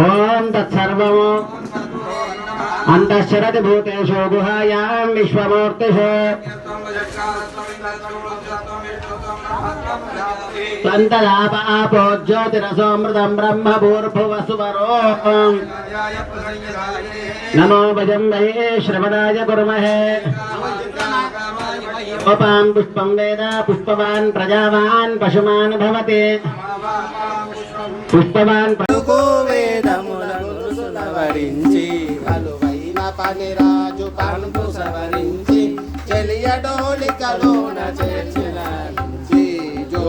ॐ तत्सर्वम् अन्तःशरति भूतेषु गुहायां विश्वमूर्तिषु त्वन्तदाप आपो ज्योतिरसोऽमृतम् ब्रह्म भूर्भुवसुवरो नमो भजं वै श्रवणाय कुर्महे కుర్మహే पुष्पं పుష్పం వేద పుష్పవాన్ ప్రజావాన్ పశుమాన్ पुष्पवान् పుష్పవాన్ సవరించి అలువైన పని రాజు పంపు సవరించి చెలియడోలికలోన చేర్చిన జో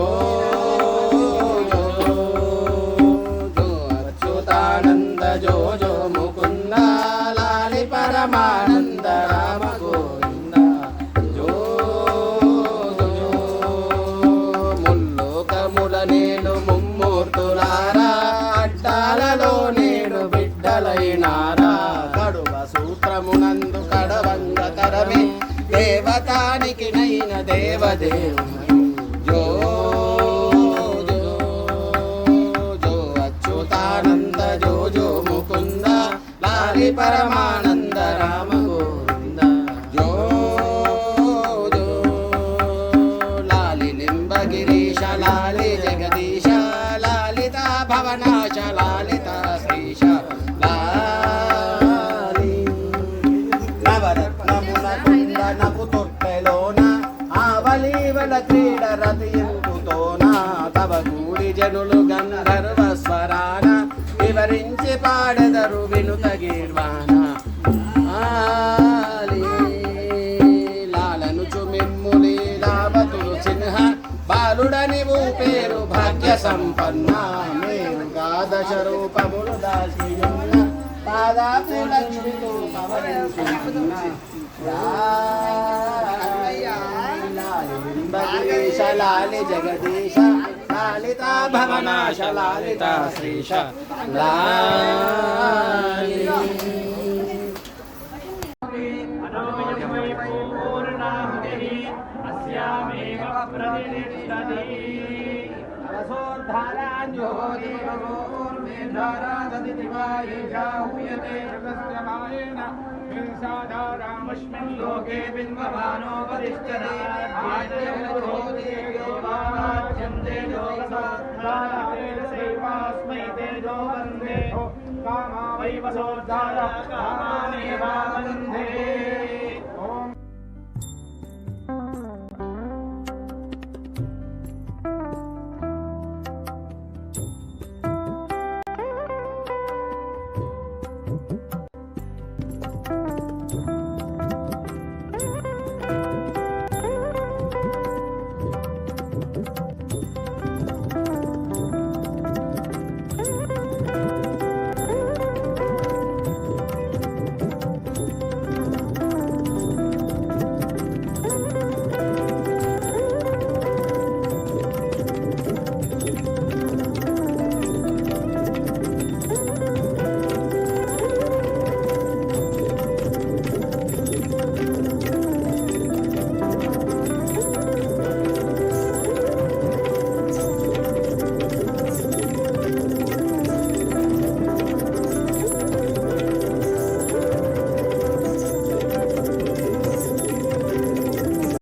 జో, అచ్యుతానంద జో జో ముకుంద లాలి ముల్లోకముల నేను ముమ్మూర్తులారా అడ్డాలలో నేను బిడ్డలైనారా. కడువ సూత్రమునందు కడవంగ కరమే దేవతానికి నైన దేవదేవు లింబగిరీశ లాలి జగదీశ లాలిత భవనాశ లాలిత శ్రీశ లాలి నవరత్నముల కుందనపు తొట్టెలోన ఆవలీవల క్రీడ రతియంపుతోన తవ గూడి జనులు గంధర్వ స్వరాన వివరించి పాడెదరు వినుత గీర్వాణ బాలుడని పేరు భాగ్య సంపన్న మేము ద్వాదశ రూపములు దాల్చియున్న పాదాపు లక్ష్మితో పవరించున్న లాలి లాలి జగదీశ లాలిత భవనాశ లాలిత శ్రీశ. లాలి ूर्मेधारादतिवायेजाहूयते जगस्य मायेन हिंसाधारामस्मिन् लोके बिम्बमानोपतिष्ठते आद्योदेव्यो वाच्यन्ते योगसैवास्मै